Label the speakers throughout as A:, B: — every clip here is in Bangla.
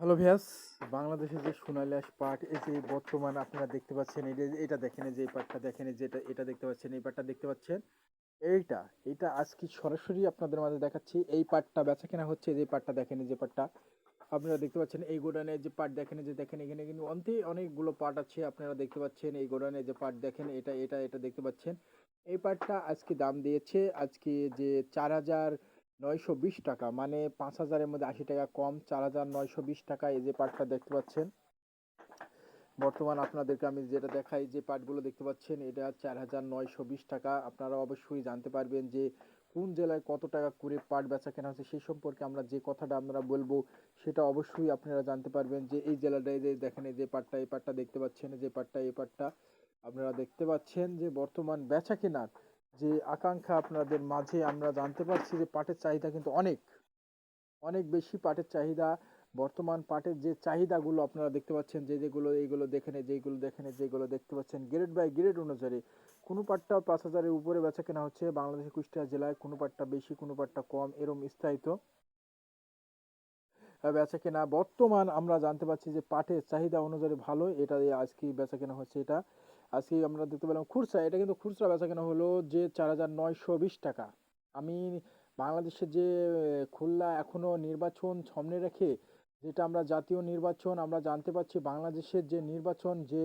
A: হ্যালো ভিয়াস বাংলাদেশে যে সোনালী পাট, এই যে বর্তমান আপনারা দেখতে পাচ্ছেন, এই যে এটা দেখেন যে এই পাটটা দেখেন যে এটা এটা দেখতে পাচ্ছেন, এই পাটটা দেখতে পাচ্ছেন। এইটা এটা আজকে সরাসরি আপনাদের মাঝে দেখাচ্ছি। এই পাটটা বেচা কেনা হচ্ছে যে পাটটা দেখেন যে পাটটা। আপনারা দেখতে পাচ্ছেন, এই গোডানে যে পাট দেখেন যে দেখেন, এখানে কিন্তু অন্তে অনেকগুলো পাট আছে, আপনারা দেখতে পাচ্ছেন। এই গোডানে যে পাট দেখেন, এটা এটা এটা দেখতে পাচ্ছেন। এই পাটটা আজকে দাম দিয়েছে, আজকে যে চার হাজার নয়শো বিশ টাকা মানে পাঁচ হাজারের মধ্যে আশি টাকা কম, চার হাজার নয়শো বিশ টাকা এই যে পাটটা দেখতে পাচ্ছেন। বর্তমান আপনাদেরকে আমি যেটা দেখাই, যে পাটগুলো দেখতে পাচ্ছেন, এটা চার হাজার নয়শো বিশ টাকা। আপনারা অবশ্যই জানতে পারবেন যে কোন জেলায় কত টাকা করে পাট বেচা কেনা হচ্ছে সেই সম্পর্কে আমরা যে কথাটা আমরা বলব, সেটা অবশ্যই আপনারা জানতে পারবেন যে এই জেলাটায় যে দেখেন, এই যে পাটটা, এই পাটটা দেখতে পাচ্ছেন যে পাটটা, এই পাটটা। আপনারা দেখতে পাচ্ছেন যে বর্তমান বেচা কেনার যে আকাঙ্ক্ষা আপনাদের মাঝে আমরা জানতে পারছি যে পাটের চাহিদা কিন্তু অনেক। অনেক বেশি পাটের চাহিদা, বর্তমান পাটের যে চাহিদাগুলো আপনারা দেখতে পাচ্ছেন, যে যেগুলো, এইগুলো দেখেন যেগুলো এই যেগুলো দেখতে পাচ্ছেন গ্রেড বাই গ্রেড অনুসারে কোনো পাটটা পাঁচ হাজারের উপরে বেচা কেনা হচ্ছে, বাংলাদেশের কুষ্টিয়া জেলায় কোনো পাটটা বেশি, কোনো পাটটা কম, এরম স্থায়িত বেচা কেনা। বর্তমান আমরা জানতে পারছি যে পাটের চাহিদা অনুযায়ী ভালো, এটা আজকে বেচা কেনা হচ্ছে এটা। আজকে আমরা দেখতে পেলাম খুচরা এটা কিন্তু খুচরা বেচা কেনা হলো যে চার হাজার নয়শো বিশ টাকা। আমি বাংলাদেশে যে খুলনা এখনও নির্বাচন সামনে রেখে যেটা আমরা জাতীয় নির্বাচন আমরা জানতে পারছি, বাংলাদেশের যে নির্বাচন, যে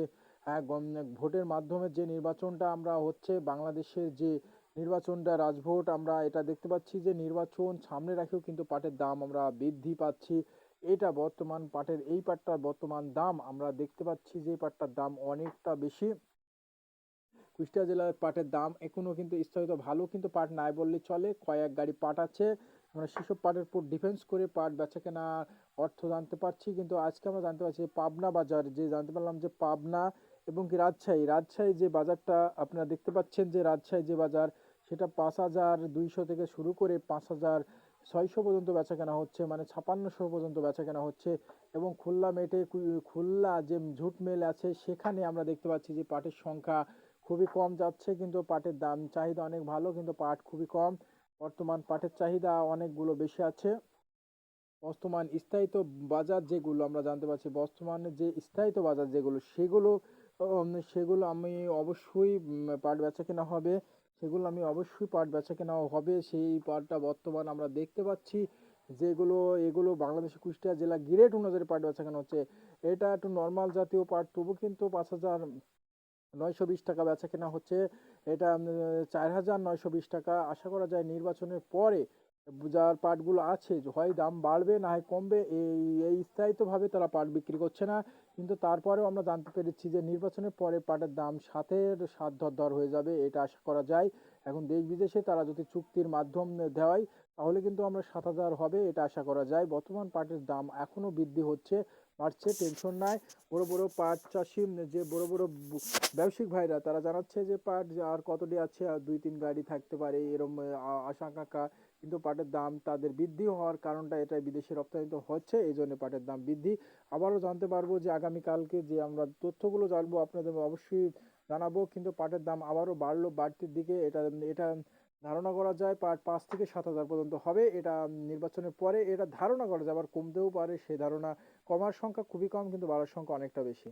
A: ভোটের মাধ্যমে যে নির্বাচনটা আমরা হচ্ছে, বাংলাদেশের যে নির্বাচনটা, রাজভোট, আমরা এটা দেখতে পাচ্ছি যে নির্বাচন সামনে রেখেও কিন্তু পাটের দাম আমরা বৃদ্ধি পাচ্ছি। এটা বর্তমান পাটের, এই পাটটার বর্তমান দাম আমরা দেখতে পাচ্ছি যে পাটটার দাম অনেকটা বেশি। কুষ্টিয়া জেলার পাটের দাম এখনও কিন্তু স্থগিত ভালো কিন্তু পাট নাই বললে চলে। কয়েক গাড়ি পাট আছে। আমরা সেসব পাটের উপর ডিফেন্স করে পাট বেচা কেনা অর্থ জানতে পারছি। কিন্তু আজকে আমরা জানতে পারছি পাবনা বাজার, যে জানতে পারলাম যে পাবনা এবং কি রাজশাহী রাজশাহী যে বাজারটা আপনারা দেখতে পাচ্ছেন যে রাজশাহী যে বাজার, সেটা পাঁচ হাজার দুইশো থেকে শুরু করে পাঁচ হাজার ছয়শো পর্যন্ত বেচা কেনা হচ্ছে মানে ছাপান্নশো পর্যন্ত বেচা কেনা হচ্ছে এবং খুলনা মেটে খুলনা যে ঝুট মেল আছে, সেখানে আমরা দেখতে পাচ্ছি যে পাটের সংখ্যা খুবই কম যাচ্ছে, কিন্তু পাটের দাম, চাহিদা অনেক ভালো, কিন্তু পাট খুবই কম। বর্তমান পাটের চাহিদা অনেকগুলো বেশি আছে। বর্তমান স্থায়িত বাজার যেগুলো আমরা জানতে পারছি, বর্তমানে যে স্থায়িত বাজার যেগুলো, সেগুলো সেগুলো আমি অবশ্যই পাট বেচা কেনা হবে। সেগুলো আমি অবশ্যই পাট বেচা কেনা হবে। সেই পাটটা বর্তমান আমরা দেখতে পাচ্ছি, যেগুলো, এগুলো বাংলাদেশের কুষ্টিয়া জেলা গ্রেড অনুযায়ী পাট বেচা কেনা হচ্ছে। এটা একটু নর্মাল জাতীয় পাট, তবু কিন্তু পাঁচ হাজার নয়শো বিশ টাকা বেচা কেনা হচ্ছে। এটা চার হাজার নয়শো বিশ টাকা আশা করা যায় নির্বাচনের পরে যার পাটগুলো আছে, হয় দাম বাড়বে না হয় কমবে, এই এই স্থায়িতভাবে তারা পাট বিক্রি করছে না। কিন্তু তারপরেও আমরা জানতে পেরেছি যে নির্বাচনের পরে পাটের দাম সাতের সাত দর হয়ে যাবে, এটা আশা করা যায়। এখন দেশ বিদেশে তারা যদি চুক্তির মাধ্যম দেওয়ায় তাহলে কিন্তু আমরা সাত হাজার হবে এটা আশা করা যায়। বর্তমান পাটের দাম এখনও বৃদ্ধি হচ্ছে বাড়ছে টেনশন নাই। বড় বড় পাট চাষি যে বড় বড় ব্যবসায়িক ভাইরা তারা জানাচ্ছে যে পাট আর কতটি আছে আর দুই তিন গাড়ি থাকতে পারে এরম আহ, আশঙ্কা কিন্তু পাটের দাম তাদের বৃদ্ধি হওয়ার কারণটা এটা বিদেশে রপ্তানিত হচ্ছে এই জন্য পাটের দাম বৃদ্ধি। আবারও জানতে পারব যে আগামীকালকে যে আমরা তথ্যগুলো জানব আপনাদের অবশ্যই জানাব কিন্তু পাটের দাম আবারও বাড়লো বাড়তির দিকে এটা এটা ধারণা করা যায় পাট পাঁচ থেকে সাত হাজার পর্যন্ত হবে। এটা নির্বাচনের পরে এটা ধারণা করা যায়, আবার কমতেও পারে। সে ধারণা কমার সংখ্যা খুবই কম, কিন্তু বাড়ার সংখ্যা অনেকটা বেশি।